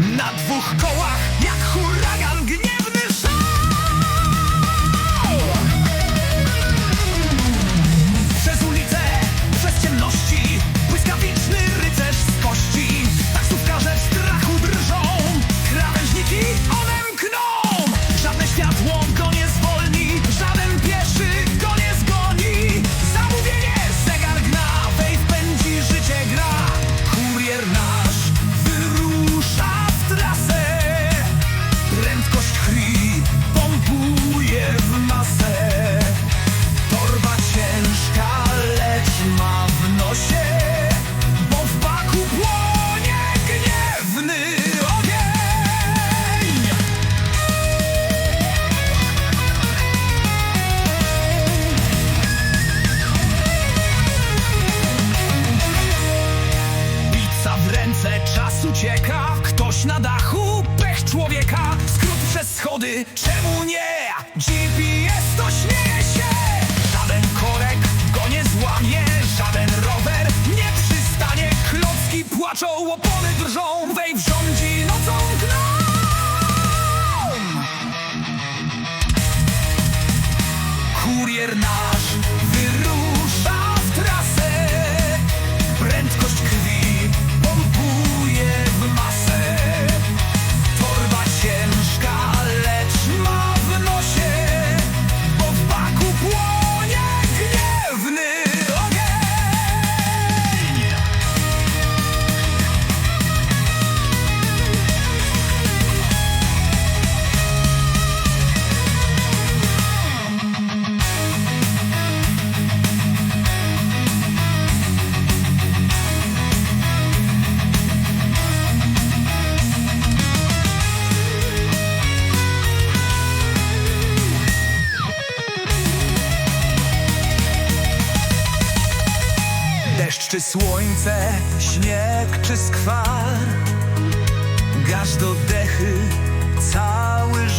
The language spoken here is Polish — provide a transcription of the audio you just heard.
na dwóch kołach. Na dachu, pech człowieka, skrót przez schody, czemu nie? Dziw Deszcz czy słońce, śnieg czy skwar gaz do dechy cały